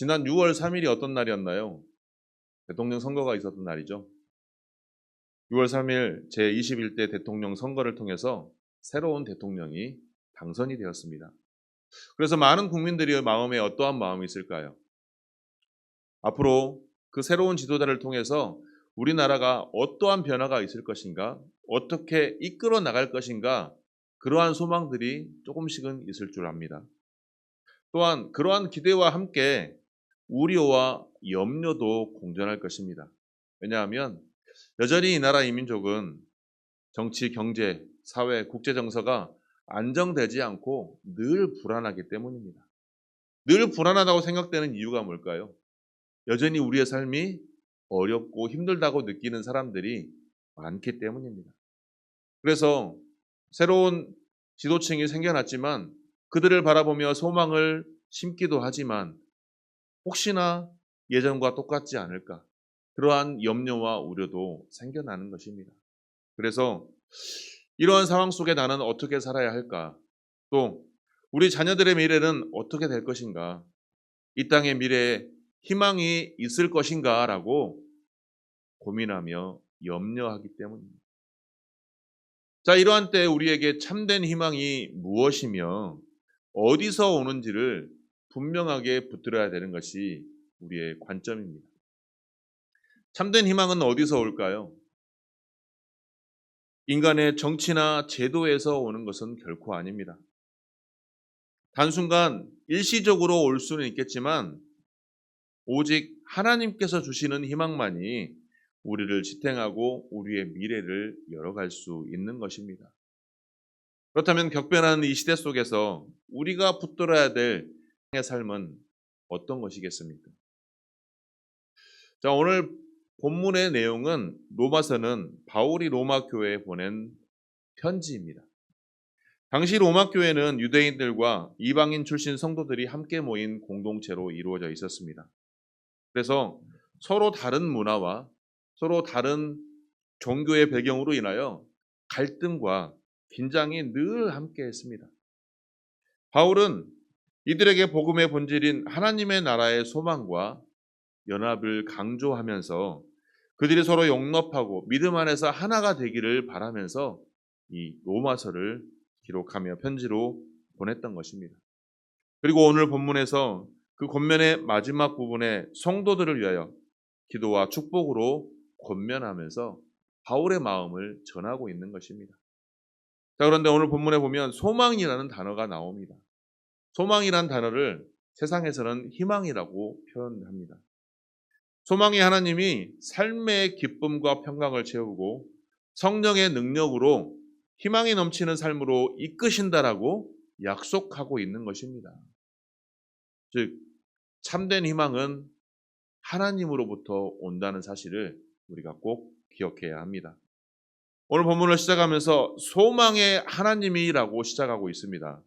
지난 6월 3일이 어떤 날이었나요? 대통령 선거가 있었던 날이죠. 6월 3일 제21대 대통령 선거를 통해서 새로운 대통령이 당선이 되었습니다. 그래서 많은 국민들이 마음에 어떠한 마음이 있을까요? 앞으로 그 새로운 지도자를 통해서 우리나라가 어떠한 변화가 있을 것인가, 어떻게 이끌어 나갈 것인가, 그러한 소망들이 조금씩은 있을 줄 압니다. 또한 그러한 기대와 함께 우려와 염려도 공존할 것입니다. 왜냐하면 여전히 이 나라 이민족은 정치, 경제, 사회, 국제 정서가 안정되지 않고 늘 불안하기 때문입니다. 늘 불안하다고 생각되는 이유가 뭘까요? 여전히 우리의 삶이 어렵고 힘들다고 느끼는 사람들이 많기 때문입니다. 그래서 새로운 지도층이 생겨났지만 그들을 바라보며 소망을 심기도 하지만 혹시나 예전과 똑같지 않을까 그러한 염려와 우려도 생겨나는 것입니다. 그래서 이러한 상황 속에 나는 어떻게 살아야 할까? 또 우리 자녀들의 미래는 어떻게 될 것인가? 이 땅의 미래에 희망이 있을 것인가 라고 고민하며 염려하기 때문입니다. 자, 이러한 때 우리에게 참된 희망이 무엇이며 어디서 오는지를 분명하게 붙들어야 되는 것이 우리의 관점입니다. 참된 희망은 어디서 올까요? 인간의 정치나 제도에서 오는 것은 결코 아닙니다. 단순간 일시적으로 올 수는 있겠지만 오직 하나님께서 주시는 희망만이 우리를 지탱하고 우리의 미래를 열어갈 수 있는 것입니다. 그렇다면 격변하는 이 시대 속에서 우리가 붙들어야 될 삶은 어떤 것이겠습니까? 자, 오늘 본문의 내용은 로마서는 바울이 로마 교회에 보낸 편지입니다. 당시 로마 교회는 유대인들과 이방인 출신 성도들이 함께 모인 공동체로 이루어져 있었습니다. 그래서 서로 다른 문화와 서로 다른 종교의 배경으로 인하여 갈등과 긴장이 늘 함께 했습니다. 바울은 이들에게 복음의 본질인 하나님의 나라의 소망과 연합을 강조하면서 그들이 서로 용납하고 믿음 안에서 하나가 되기를 바라면서 이 로마서를 기록하며 편지로 보냈던 것입니다. 그리고 오늘 본문에서 그 권면의 마지막 부분에 성도들을 위하여 기도와 축복으로 권면하면서 바울의 마음을 전하고 있는 것입니다. 자, 그런데 오늘 본문에 보면 소망이라는 단어가 나옵니다. 소망이란 단어를 세상에서는 희망이라고 표현합니다. 소망이 하나님이 삶의 기쁨과 평강을 채우고 성령의 능력으로 희망이 넘치는 삶으로 이끄신다라고 약속하고 있는 것입니다. 즉, 참된 희망은 하나님으로부터 온다는 사실을 우리가 꼭 기억해야 합니다. 오늘 본문을 시작하면서 소망의 하나님이라고 시작하고 있습니다.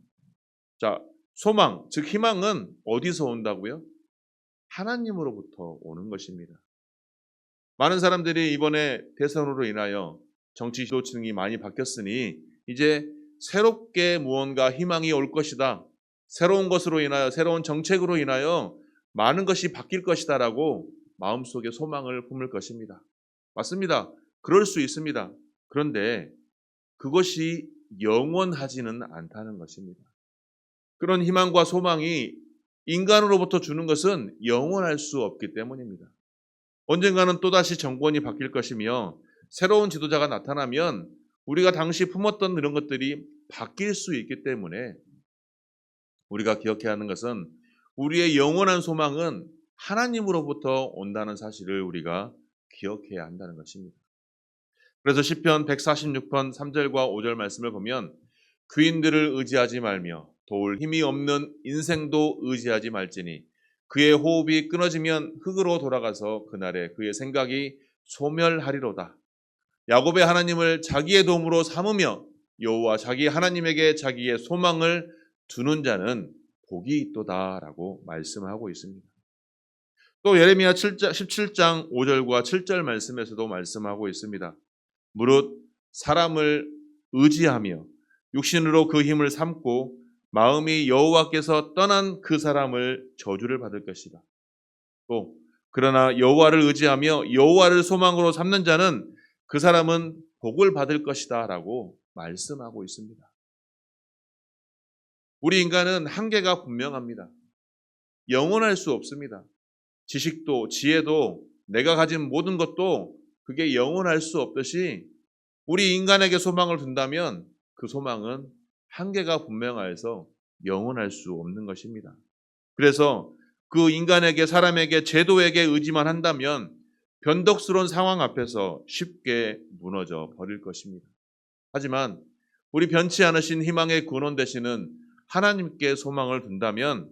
자, 소망, 즉 희망은 어디서 온다고요? 하나님으로부터 오는 것입니다. 많은 사람들이 이번에 대선으로 인하여 정치 지도층이 많이 바뀌었으니 이제 새롭게 무언가 희망이 올 것이다. 새로운 것으로 인하여 새로운 정책으로 인하여 많은 것이 바뀔 것이다라고 마음속에 소망을 품을 것입니다. 맞습니다. 그럴 수 있습니다. 그런데 그것이 영원하지는 않다는 것입니다. 그런 희망과 소망이 인간으로부터 주는 것은 영원할 수 없기 때문입니다. 언젠가는 또다시 정권이 바뀔 것이며 새로운 지도자가 나타나면 우리가 당시 품었던 이런 것들이 바뀔 수 있기 때문에 우리가 기억해야 하는 것은 우리의 영원한 소망은 하나님으로부터 온다는 사실을 우리가 기억해야 한다는 것입니다. 그래서 시편 146편 3절과 5절 말씀을 보면 귀인들을 의지하지 말며 도울 힘이 없는 인생도 의지하지 말지니 그의 호흡이 끊어지면 흙으로 돌아가서 그날에 그의 생각이 소멸하리로다. 야곱의 하나님을 자기의 도움으로 삼으며 여호와 자기 하나님에게 자기의 소망을 두는 자는 복이 있도다라고 말씀하고 있습니다. 또 예레미야 7장, 17장 5절과 7절 말씀에서도 말씀하고 있습니다. 무릇 사람을 의지하며 육신으로 그 힘을 삼고 마음이 여호와께서 떠난 그 사람을 저주를 받을 것이다. 또 그러나 여호와를 의지하며 여호와를 소망으로 삼는 자는 그 사람은 복을 받을 것이다라고 말씀하고 있습니다. 우리 인간은 한계가 분명합니다. 영원할 수 없습니다. 지식도 지혜도 내가 가진 모든 것도 그게 영원할 수 없듯이 우리 인간에게 소망을 둔다면 그 소망은 한계가 분명하여서 영원할 수 없는 것입니다. 그래서 그 인간에게 사람에게 제도에게 의지만 한다면 변덕스러운 상황 앞에서 쉽게 무너져 버릴 것입니다. 하지만 우리 변치 않으신 희망의 근원 되시는 하나님께 소망을 둔다면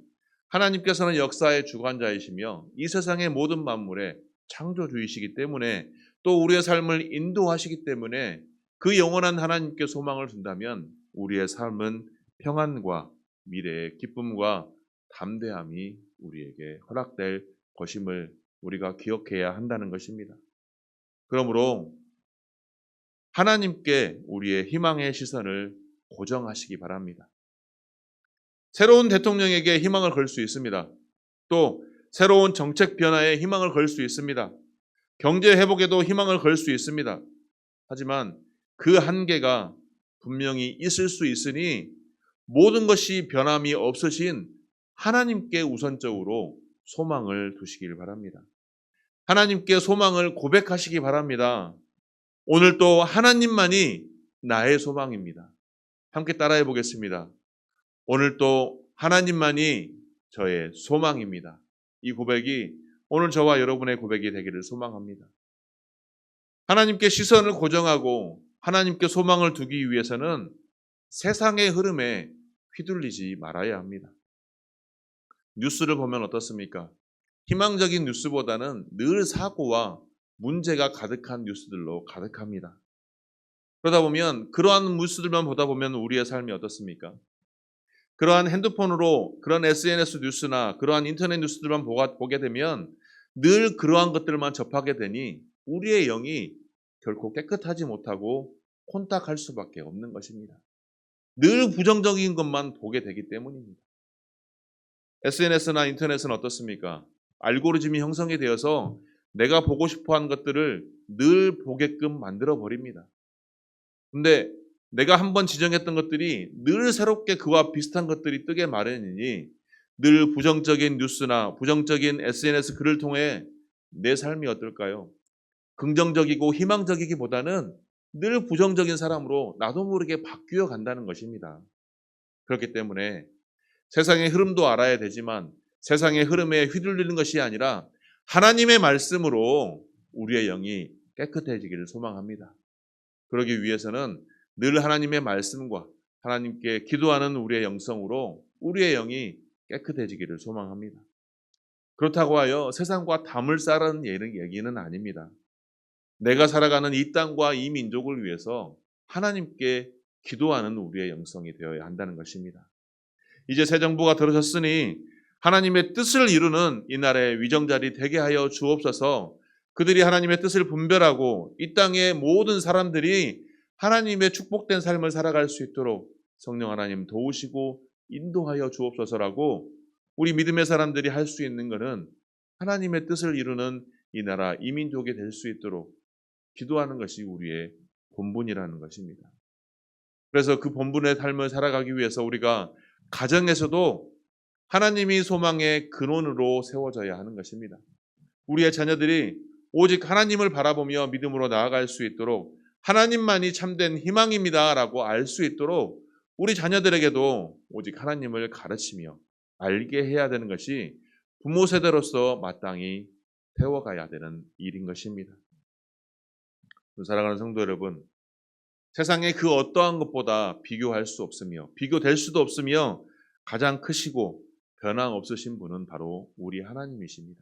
하나님께서는 역사의 주관자이시며 이 세상의 모든 만물의 창조주이시기 때문에 또 우리의 삶을 인도하시기 때문에 그 영원한 하나님께 소망을 둔다면 우리의 삶은 평안과 미래의 기쁨과 담대함이 우리에게 허락될 것임을 우리가 기억해야 한다는 것입니다. 그러므로 하나님께 우리의 희망의 시선을 고정하시기 바랍니다. 새로운 대통령에게 희망을 걸 수 있습니다. 또 새로운 정책 변화에 희망을 걸 수 있습니다. 경제 회복에도 희망을 걸 수 있습니다. 하지만 그 한계가 분명히 있을 수 있으니 모든 것이 변함이 없으신 하나님께 우선적으로 소망을 두시길 바랍니다. 하나님께 소망을 고백하시기 바랍니다. 오늘 또 하나님만이 나의 소망입니다. 함께 따라해 보겠습니다. 오늘 또 하나님만이 저의 소망입니다. 이 고백이 오늘 저와 여러분의 고백이 되기를 소망합니다. 하나님께 시선을 고정하고 하나님께 소망을 두기 위해서는 세상의 흐름에 휘둘리지 말아야 합니다. 뉴스를 보면 어떻습니까? 희망적인 뉴스보다는 늘 사고와 문제가 가득한 뉴스들로 가득합니다. 그러다 보면 그러한 뉴스들만 보다 보면 우리의 삶이 어떻습니까? 그러한 핸드폰으로 그런 SNS 뉴스나 그러한 인터넷 뉴스들만 보게 되면 늘 그러한 것들만 접하게 되니 우리의 영이 결코 깨끗하지 못하고 혼탁할 수밖에 없는 것입니다. 늘 부정적인 것만 보게 되기 때문입니다. SNS나 인터넷은 어떻습니까? 알고리즘이 형성이 되어서 내가 보고 싶어 하는 것들을 늘 보게끔 만들어 버립니다. 근데 내가 한번 지정했던 것들이 늘 새롭게 그와 비슷한 것들이 뜨게 마련이니 늘 부정적인 뉴스나 부정적인 SNS 글을 통해 내 삶이 어떨까요? 긍정적이고 희망적이기보다는 늘 부정적인 사람으로 나도 모르게 바뀌어 간다는 것입니다. 그렇기 때문에 세상의 흐름도 알아야 되지만 세상의 흐름에 휘둘리는 것이 아니라 하나님의 말씀으로 우리의 영이 깨끗해지기를 소망합니다. 그러기 위해서는 늘 하나님의 말씀과 하나님께 기도하는 우리의 영성으로 우리의 영이 깨끗해지기를 소망합니다. 그렇다고 하여 세상과 담을 쌓은 얘기는 아닙니다. 내가 살아가는 이 땅과 이 민족을 위해서 하나님께 기도하는 우리의 영성이 되어야 한다는 것입니다. 이제 새 정부가 들어섰으니 하나님의 뜻을 이루는 이날의 위정자리 되게 하여 주옵소서. 그들이 하나님의 뜻을 분별하고 이 땅의 모든 사람들이 하나님의 축복된 삶을 살아갈 수 있도록 성령 하나님 도우시고 인도하여 주옵소서라고 우리 믿음의 사람들이 할 수 있는 것은 하나님의 뜻을 이루는 이 나라 이민족이 될 수 있도록 기도하는 것이 우리의 본분이라는 것입니다. 그래서 그 본분의 삶을 살아가기 위해서 우리가 가정에서도 하나님이 소망의 근원으로 세워져야 하는 것입니다. 우리의 자녀들이 오직 하나님을 바라보며 믿음으로 나아갈 수 있도록 하나님만이 참된 희망입니다라고 알 수 있도록 우리 자녀들에게도 오직 하나님을 가르치며 알게 해야 되는 것이 부모 세대로서 마땅히 태워가야 되는 일인 것입니다. 사랑하는 성도 여러분, 세상의 그 어떠한 것보다 비교할 수 없으며 비교될 수도 없으며 가장 크시고 변함 없으신 분은 바로 우리 하나님이십니다.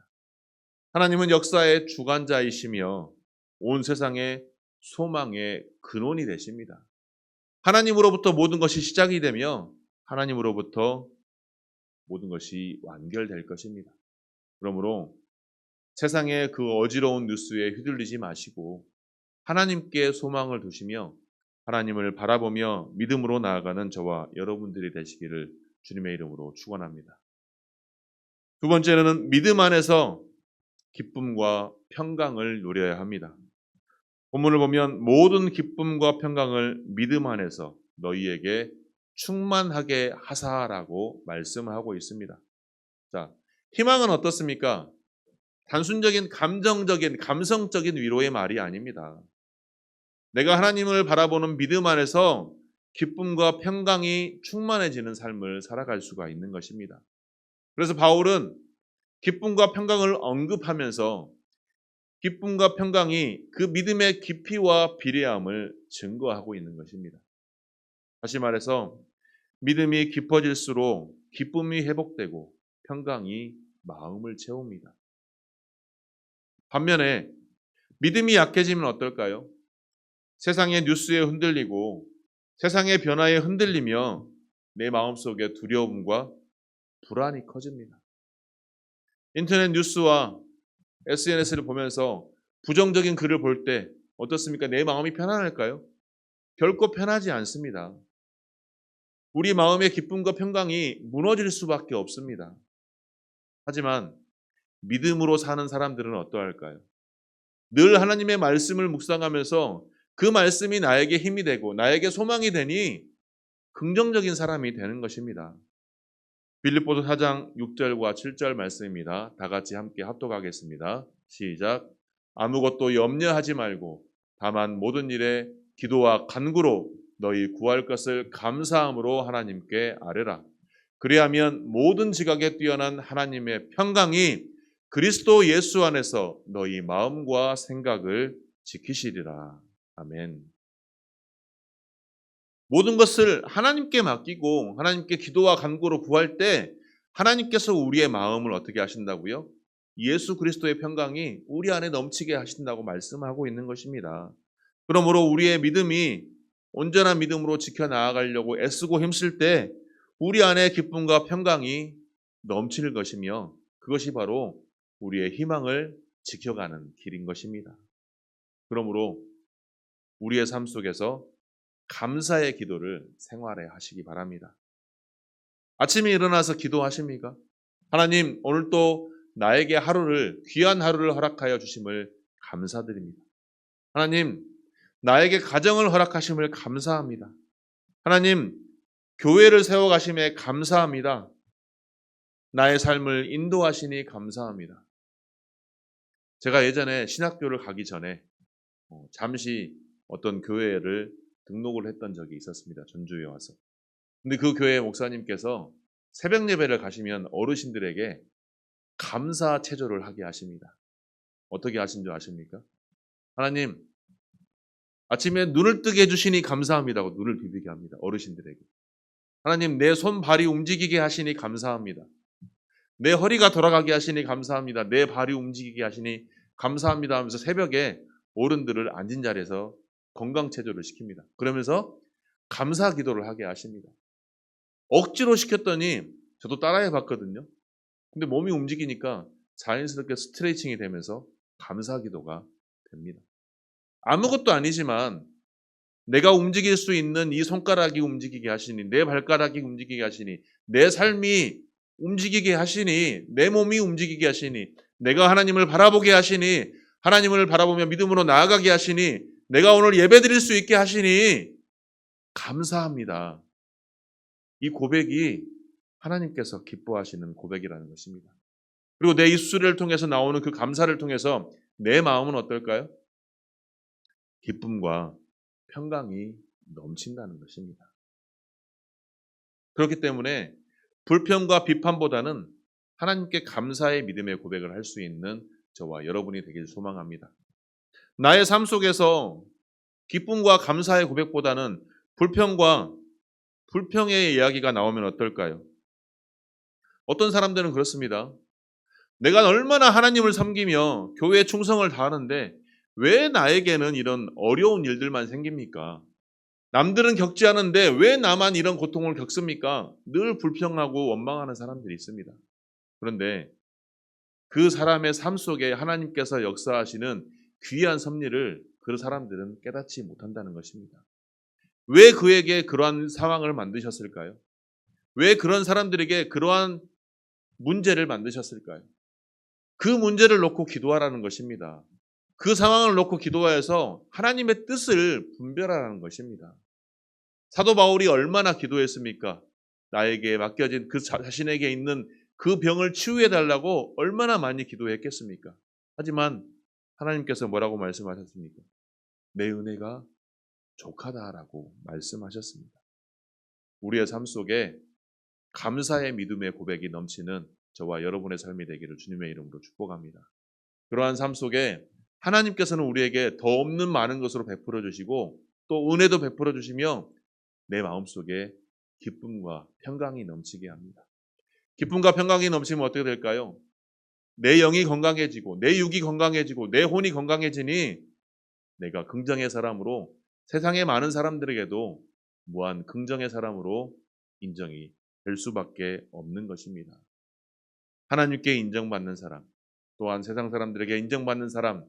하나님은 역사의 주관자이시며 온 세상의 소망의 근원이 되십니다. 하나님으로부터 모든 것이 시작이 되며 하나님으로부터 모든 것이 완결될 것입니다. 그러므로 세상의 그 어지러운 뉴스에 휘둘리지 마시고 하나님께 소망을 두시며 하나님을 바라보며 믿음으로 나아가는 저와 여러분들이 되시기를 주님의 이름으로 축원합니다. 두 번째는 믿음 안에서 기쁨과 평강을 누려야 합니다. 본문을 보면 모든 기쁨과 평강을 믿음 안에서 너희에게 충만하게 하사라고 말씀하고 있습니다. 자, 희망은 어떻습니까? 단순적인 감정적인 감성적인 위로의 말이 아닙니다. 내가 하나님을 바라보는 믿음 안에서 기쁨과 평강이 충만해지는 삶을 살아갈 수가 있는 것입니다. 그래서 바울은 기쁨과 평강을 언급하면서 기쁨과 평강이 그 믿음의 깊이와 비례함을 증거하고 있는 것입니다. 다시 말해서 믿음이 깊어질수록 기쁨이 회복되고 평강이 마음을 채웁니다. 반면에 믿음이 약해지면 어떨까요? 세상의 뉴스에 흔들리고 세상의 변화에 흔들리며 내 마음속에 두려움과 불안이 커집니다. 인터넷 뉴스와 SNS를 보면서 부정적인 글을 볼 때 어떻습니까? 내 마음이 편안할까요? 결코 편하지 않습니다. 우리 마음의 기쁨과 평강이 무너질 수밖에 없습니다. 하지만 믿음으로 사는 사람들은 어떠할까요? 늘 하나님의 말씀을 묵상하면서 그 말씀이 나에게 힘이 되고 나에게 소망이 되니 긍정적인 사람이 되는 것입니다. 빌립보서 4장 6절과 7절 말씀입니다. 다 같이 함께 합독하겠습니다. 시작. 아무것도 염려하지 말고 다만 모든 일에 기도와 간구로 너희 구할 것을 감사함으로 하나님께 아뢰라. 그리하면 모든 지각에 뛰어난 하나님의 평강이 그리스도 예수 안에서 너희 마음과 생각을 지키시리라. 아멘. 모든 것을 하나님께 맡기고 하나님께 기도와 간구로 구할 때 하나님께서 우리의 마음을 어떻게 하신다고요? 예수 그리스도의 평강이 우리 안에 넘치게 하신다고 말씀하고 있는 것입니다. 그러므로 우리의 믿음이 온전한 믿음으로 지켜 나아가려고 애쓰고 힘쓸 때 우리 안에 기쁨과 평강이 넘칠 것이며 그것이 바로 우리의 희망을 지켜가는 길인 것입니다. 그러므로 우리의 삶 속에서 감사의 기도를 생활해 하시기 바랍니다. 아침에 일어나서 기도하십니까? 하나님, 오늘 또 나에게 하루를, 귀한 하루를 허락하여 주심을 감사드립니다. 하나님, 나에게 가정을 허락하심을 감사합니다. 하나님, 교회를 세워가심에 감사합니다. 나의 삶을 인도하시니 감사합니다. 제가 예전에 신학교를 가기 전에 어, 잠시 어떤 교회를 등록을 했던 적이 있었습니다. 전주에 와서. 근데 그 교회 목사님께서 새벽 예배를 가시면 어르신들에게 감사 체조를 하게 하십니다. 어떻게 하신 줄 아십니까? 하나님, 아침에 눈을 뜨게 해주시니 감사합니다고 눈을 비비게 합니다. 어르신들에게. 하나님, 내 손 발이 움직이게 하시니 감사합니다. 내 허리가 돌아가게 하시니 감사합니다. 내 발이 움직이게 하시니 감사합니다 하면서 새벽에 어른들을 앉은 자리에서 건강 체조를 시킵니다. 그러면서 감사 기도를 하게 하십니다. 억지로 시켰더니 저도 따라해 봤거든요. 근데 몸이 움직이니까 자연스럽게 스트레칭이 되면서 감사 기도가 됩니다. 아무것도 아니지만 내가 움직일 수 있는 이 손가락이 움직이게 하시니 내 발가락이 움직이게 하시니 내 삶이 움직이게 하시니 내 몸이 움직이게 하시니 내가 하나님을 바라보게 하시니 하나님을 바라보며 믿음으로 나아가게 하시니 내가 오늘 예배 드릴 수 있게 하시니 감사합니다. 이 고백이 하나님께서 기뻐하시는 고백이라는 것입니다. 그리고 내 입술을 통해서 나오는 그 감사를 통해서 내 마음은 어떨까요? 기쁨과 평강이 넘친다는 것입니다. 그렇기 때문에 불평과 비판보다는 하나님께 감사의 믿음의 고백을 할 수 있는 저와 여러분이 되길 소망합니다. 나의 삶 속에서 기쁨과 감사의 고백보다는 불평과 불평의 이야기가 나오면 어떨까요? 어떤 사람들은 그렇습니다. 내가 얼마나 하나님을 섬기며 교회에 충성을 다하는데 왜 나에게는 이런 어려운 일들만 생깁니까? 남들은 겪지 않은데 왜 나만 이런 고통을 겪습니까? 늘 불평하고 원망하는 사람들이 있습니다. 그런데 그 사람의 삶 속에 하나님께서 역사하시는 귀한 섭리를 그 사람들은 깨닫지 못한다는 것입니다. 왜 그에게 그러한 상황을 만드셨을까요? 왜 그런 사람들에게 그러한 문제를 만드셨을까요? 그 문제를 놓고 기도하라는 것입니다. 그 상황을 놓고 기도하여서 하나님의 뜻을 분별하라는 것입니다. 사도 바울이 얼마나 기도했습니까? 나에게 맡겨진 그 자- 자신에게 있는 그 병을 치유해 달라고 얼마나 많이 기도했겠습니까? 하지만 하나님께서 뭐라고 말씀하셨습니까? 내 은혜가 족하다라고 말씀하셨습니다. 우리의 삶 속에 감사의 믿음의 고백이 넘치는 저와 여러분의 삶이 되기를 주님의 이름으로 축복합니다. 그러한 삶 속에 하나님께서는 우리에게 더 없는 많은 것으로 베풀어 주시고 또 은혜도 베풀어 주시며 내 마음 속에 기쁨과 평강이 넘치게 합니다. 기쁨과 평강이 넘치면 어떻게 될까요? 내 영이 건강해지고 내 육이 건강해지고 내 혼이 건강해지니 내가 긍정의 사람으로 세상의 많은 사람들에게도 무한 긍정의 사람으로 인정이 될 수밖에 없는 것입니다. 하나님께 인정받는 사람, 또한 세상 사람들에게 인정받는 사람,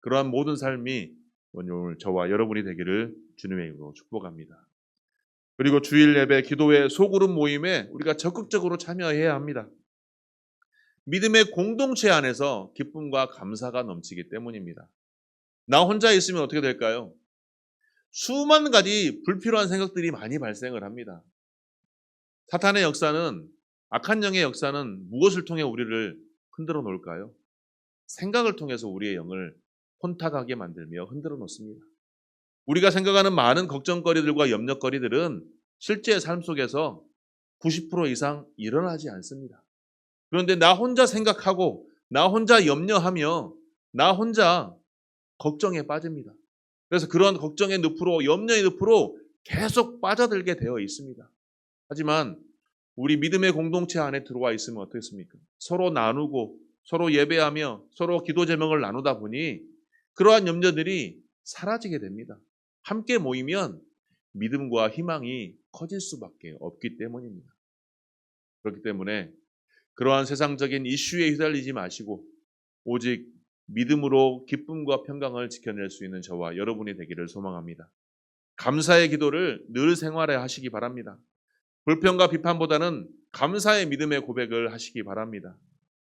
그러한 모든 삶이 오늘 저와 여러분이 되기를 주님의 이름으로 축복합니다. 그리고 주일 예배, 기도회, 소그룹 모임에 우리가 적극적으로 참여해야 합니다. 믿음의 공동체 안에서 기쁨과 감사가 넘치기 때문입니다. 나 혼자 있으면 어떻게 될까요? 수만 가지 불필요한 생각들이 많이 발생을 합니다. 사탄의 역사는 악한 영의 역사는 무엇을 통해 우리를 흔들어 놓을까요? 생각을 통해서 우리의 영을 혼탁하게 만들며 흔들어 놓습니다. 우리가 생각하는 많은 걱정거리들과 염려거리들은 실제 삶 속에서 90% 이상 일어나지 않습니다. 그런데 나 혼자 생각하고 나 혼자 염려하며 나 혼자 걱정에 빠집니다. 그래서 그런 걱정의 늪으로 염려의 늪으로 계속 빠져들게 되어 있습니다. 하지만 우리 믿음의 공동체 안에 들어와 있으면 어떻겠습니까? 서로 나누고 서로 예배하며 서로 기도 제목을 나누다 보니 그러한 염려들이 사라지게 됩니다. 함께 모이면 믿음과 희망이 커질 수밖에 없기 때문입니다. 그렇기 때문에 그러한 세상적인 이슈에 휘달리지 마시고 오직 믿음으로 기쁨과 평강을 지켜낼 수 있는 저와 여러분이 되기를 소망합니다. 감사의 기도를 늘 생활해 하시기 바랍니다. 불평과 비판보다는 감사의 믿음의 고백을 하시기 바랍니다.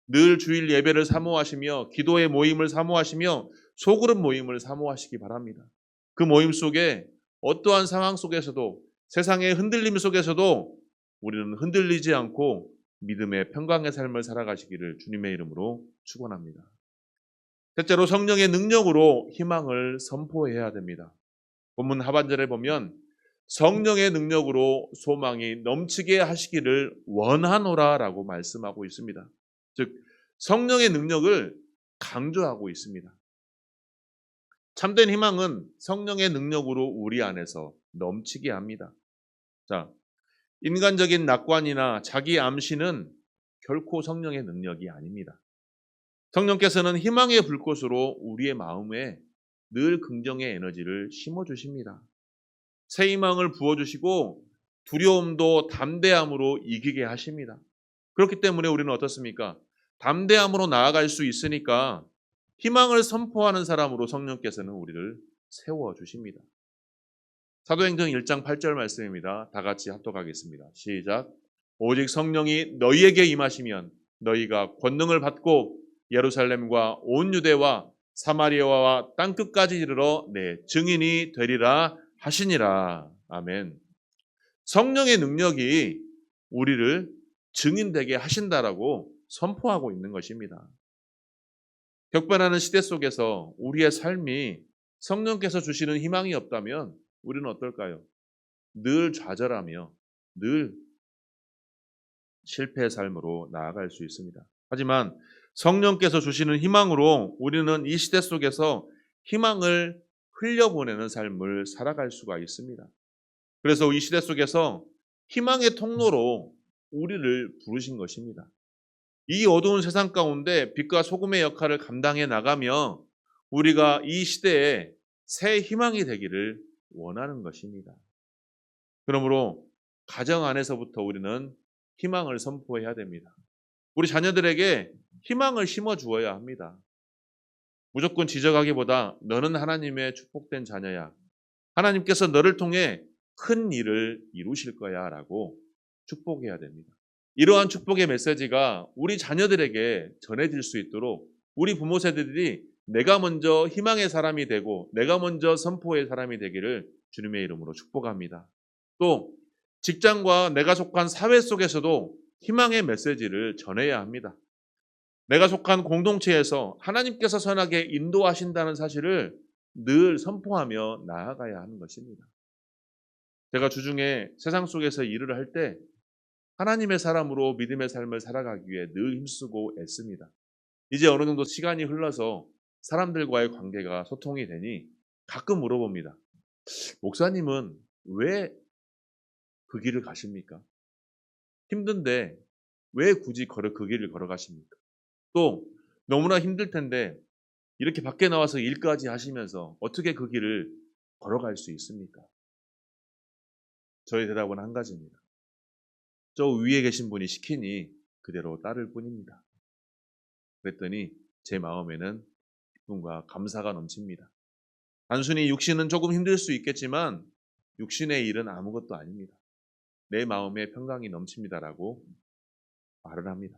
늘 주일 예배를 사모하시며 기도의 모임을 사모하시며 소그룹 모임을 사모하시기 바랍니다. 그 모임 속에 어떠한 상황 속에서도 세상의 흔들림 속에서도 우리는 흔들리지 않고 믿음의 평강의 삶을 살아가시기를 주님의 이름으로 축원합니다. 셋째로 성령의 능력으로 희망을 선포해야 됩니다. 본문 하반절에 보면 성령의 능력으로 소망이 넘치게 하시기를 원하노라라고 말씀하고 있습니다. 즉 성령의 능력을 강조하고 있습니다. 참된 희망은 성령의 능력으로 우리 안에서 넘치게 합니다. 자, 인간적인 낙관이나 자기 암시는 결코 성령의 능력이 아닙니다. 성령께서는 희망의 불꽃으로 우리의 마음에 늘 긍정의 에너지를 심어 주십니다. 새 희망을 부어 주시고 두려움도 담대함으로 이기게 하십니다. 그렇기 때문에 우리는 어떻습니까? 담대함으로 나아갈 수 있으니까 희망을 선포하는 사람으로 성령께서는 우리를 세워 주십니다. 사도행전 1장 8절 말씀입니다. 다 같이 합독하겠습니다. 시작. 오직 성령이 너희에게 임하시면 너희가 권능을 받고 예루살렘과 온 유대와 사마리아와 땅 끝까지 이르러 내 증인이 되리라 하시니라. 아멘. 성령의 능력이 우리를 증인되게 하신다라고 선포하고 있는 것입니다. 격변하는 시대 속에서 우리의 삶이 성령께서 주시는 희망이 없다면 우리는 어떨까요? 늘 좌절하며 늘 실패의 삶으로 나아갈 수 있습니다. 하지만 성령께서 주시는 희망으로 우리는 이 시대 속에서 희망을 흘려보내는 삶을 살아갈 수가 있습니다. 그래서 이 시대 속에서 희망의 통로로 우리를 부르신 것입니다. 이 어두운 세상 가운데 빛과 소금의 역할을 감당해 나가며 우리가 이 시대에 새 희망이 되기를 원하는 것입니다. 그러므로 가정 안에서부터 우리는 희망을 선포해야 됩니다. 우리 자녀들에게 희망을 심어 주어야 합니다. 무조건 지적하기보다 너는 하나님의 축복된 자녀야. 하나님께서 너를 통해 큰 일을 이루실 거야 라고 축복해야 됩니다. 이러한 축복의 메시지가 우리 자녀들에게 전해질 수 있도록 우리 부모 세대들이 내가 먼저 희망의 사람이 되고 내가 먼저 선포의 사람이 되기를 주님의 이름으로 축복합니다. 또 직장과 내가 속한 사회 속에서도 희망의 메시지를 전해야 합니다. 내가 속한 공동체에서 하나님께서 선하게 인도하신다는 사실을 늘 선포하며 나아가야 하는 것입니다. 제가 주중에 세상 속에서 일을 할 때 하나님의 사람으로 믿음의 삶을 살아가기 위해 늘 힘쓰고 애씁니다. 이제 어느 정도 시간이 흘러서 사람들과의 관계가 소통이 되니 가끔 물어봅니다. 목사님은 왜 그 길을 가십니까? 힘든데 왜 굳이 걸어 그 길을 걸어가십니까? 또 너무나 힘들 텐데 이렇게 밖에 나와서 일까지 하시면서 어떻게 그 길을 걸어갈 수 있습니까? 저의 대답은 한 가지입니다. 저 위에 계신 분이 시키니 그대로 따를 뿐입니다. 그랬더니 제 마음에는 기쁨과 감사가 넘칩니다. 단순히 육신은 조금 힘들 수 있겠지만 육신의 일은 아무것도 아닙니다. 내 마음에 평강이 넘칩니다라고 말을 합니다.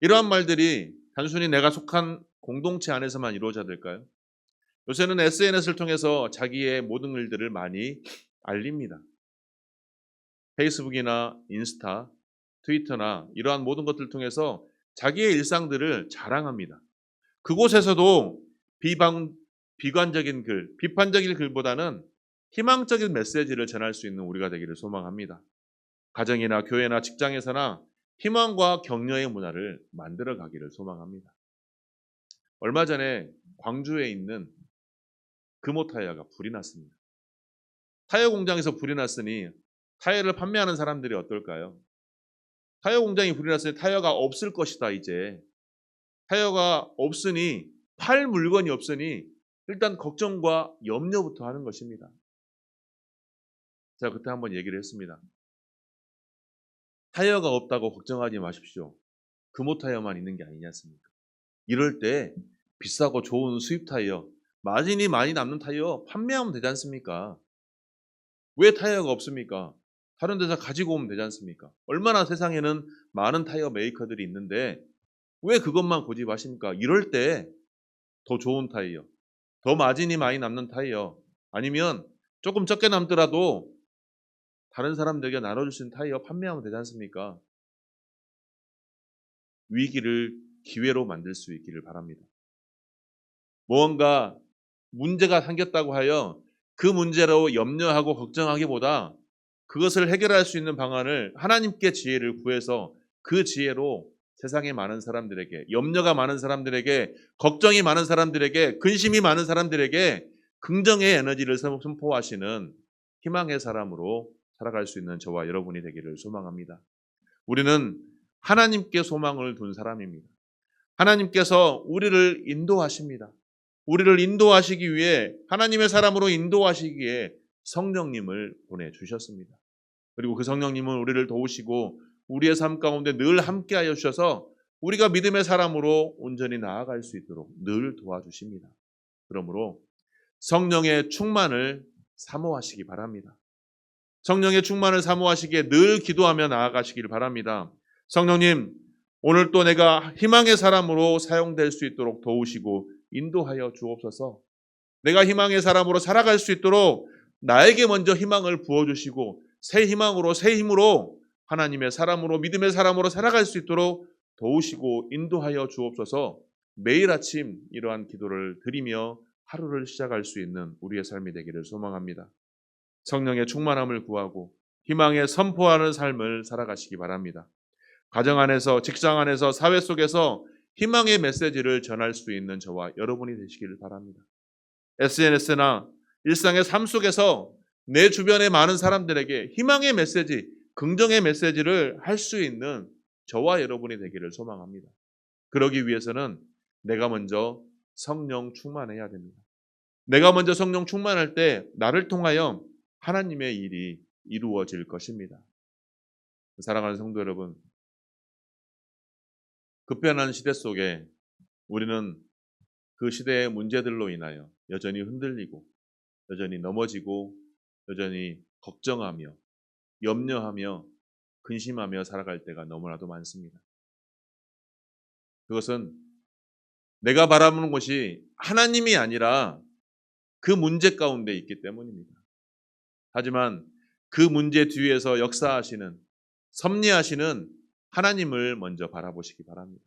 이러한 말들이 단순히 내가 속한 공동체 안에서만 이루어져야 될까요? 요새는 SNS를 통해서 자기의 모든 일들을 많이 알립니다. 페이스북이나 인스타, 트위터나 이러한 모든 것들을 통해서 자기의 일상들을 자랑합니다. 그곳에서도 비방, 비관적인 글, 비판적인 글보다는 희망적인 메시지를 전할 수 있는 우리가 되기를 소망합니다. 가정이나 교회나 직장에서나 희망과 격려의 문화를 만들어 가기를 소망합니다. 얼마 전에 광주에 있는 금호 타이어가 불이 났습니다. 타이어 공장에서 불이 났으니 타이어를 판매하는 사람들이 어떨까요? 타이어 공장이 불이 났으니 타이어가 없을 것이다 이제. 타이어가 없으니 팔 물건이 없으니 일단 걱정과 염려부터 하는 것입니다. 제가 그때 한번 얘기를 했습니다. 타이어가 없다고 걱정하지 마십시오. 금호 타이어만 있는 게 아니지 않습니까? 이럴 때 비싸고 좋은 수입 타이어, 마진이 많이 남는 타이어 판매하면 되지 않습니까? 왜 타이어가 없습니까? 다른 데서 가지고 오면 되지 않습니까? 얼마나 세상에는 많은 타이어 메이커들이 있는데 왜 그것만 고집하십니까? 이럴 때 더 좋은 타이어, 더 마진이 많이 남는 타이어, 아니면 조금 적게 남더라도 다른 사람들에게 나눠줄 수 있는 타이어 판매하면 되지 않습니까? 위기를 기회로 만들 수 있기를 바랍니다. 무언가 문제가 생겼다고 하여 그 문제로 염려하고 걱정하기보다 그것을 해결할 수 있는 방안을 하나님께 지혜를 구해서 그 지혜로 세상에 많은 사람들에게 염려가 많은 사람들에게 걱정이 많은 사람들에게 근심이 많은 사람들에게 긍정의 에너지를 선포하시는 희망의 사람으로 살아갈 수 있는 저와 여러분이 되기를 소망합니다. 우리는 하나님께 소망을 둔 사람입니다. 하나님께서 우리를 인도하십니다. 우리를 인도하시기 위해 하나님의 사람으로 인도하시기에 성령님을 보내주셨습니다. 그리고 그 성령님은 우리를 도우시고 우리의 삶 가운데 늘 함께하여 주셔서 우리가 믿음의 사람으로 온전히 나아갈 수 있도록 늘 도와주십니다. 그러므로 성령의 충만을 사모하시기 바랍니다. 성령의 충만을 사모하시기에 늘 기도하며 나아가시길 바랍니다. 성령님, 오늘 또 내가 희망의 사람으로 사용될 수 있도록 도우시고 인도하여 주옵소서. 내가 희망의 사람으로 살아갈 수 있도록 나에게 먼저 희망을 부어주시고 새 희망으로 새 힘으로 하나님의 사람으로 믿음의 사람으로 살아갈 수 있도록 도우시고 인도하여 주옵소서. 매일 아침 이러한 기도를 드리며 하루를 시작할 수 있는 우리의 삶이 되기를 소망합니다. 성령의 충만함을 구하고 희망에 선포하는 삶을 살아가시기 바랍니다. 가정 안에서, 직장 안에서, 사회 속에서 희망의 메시지를 전할 수 있는 저와 여러분이 되시기를 바랍니다. SNS나 일상의 삶 속에서 내 주변의 많은 사람들에게 희망의 메시지, 긍정의 메시지를 할 수 있는 저와 여러분이 되기를 소망합니다. 그러기 위해서는 내가 먼저 성령 충만해야 됩니다. 내가 먼저 성령 충만할 때 나를 통하여 하나님의 일이 이루어질 것입니다. 사랑하는 성도 여러분, 급변한 시대 속에 우리는 그 시대의 문제들로 인하여 여전히 흔들리고, 여전히 넘어지고, 여전히 걱정하며, 염려하며 근심하며 살아갈 때가 너무나도 많습니다. 그것은 내가 바라보는 것이 하나님이 아니라 그 문제 가운데 있기 때문입니다. 하지만 그 문제 뒤에서 역사하시는 섭리하시는 하나님을 먼저 바라보시기 바랍니다.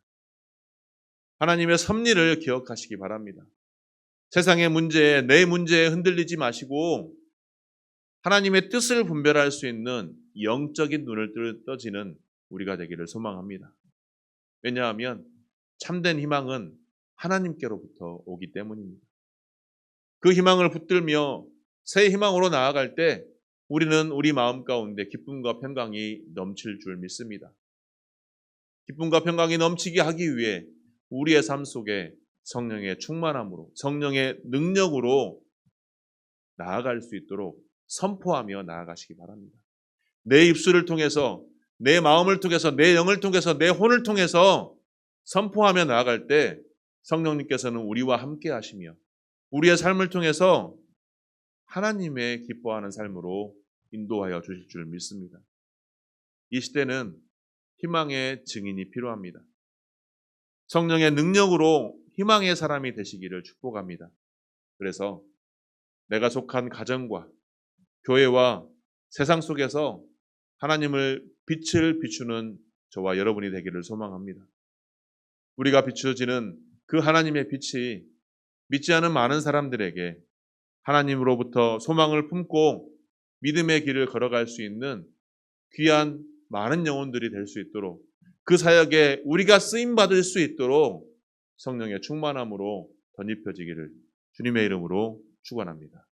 하나님의 섭리를 기억하시기 바랍니다. 세상의 문제에 내 문제에 흔들리지 마시고 하나님의 뜻을 분별할 수 있는 영적인 눈을 떠지는 우리가 되기를 소망합니다. 왜냐하면 참된 희망은 하나님께로부터 오기 때문입니다. 그 희망을 붙들며 새 희망으로 나아갈 때 우리는 우리 마음 가운데 기쁨과 평강이 넘칠 줄 믿습니다. 기쁨과 평강이 넘치게 하기 위해 우리의 삶 속에 성령의 충만함으로 성령의 능력으로 나아갈 수 있도록 선포하며 나아가시기 바랍니다. 내 입술을 통해서 내 마음을 통해서 내 영을 통해서 내 혼을 통해서 선포하며 나아갈 때 성령님께서는 우리와 함께 하시며 우리의 삶을 통해서 하나님의 기뻐하는 삶으로 인도하여 주실 줄 믿습니다. 이 시대는 희망의 증인이 필요합니다. 성령의 능력으로 희망의 사람이 되시기를 축복합니다. 그래서 내가 속한 가정과 교회와 세상 속에서 하나님을 빛을 비추는 저와 여러분이 되기를 소망합니다. 우리가 비추어지는 그 하나님의 빛이 믿지 않은 많은 사람들에게 하나님으로부터 소망을 품고 믿음의 길을 걸어갈 수 있는 귀한 많은 영혼들이 될 수 있도록 그 사역에 우리가 쓰임 받을 수 있도록 성령의 충만함으로 덧입혀지기를 주님의 이름으로 축원합니다.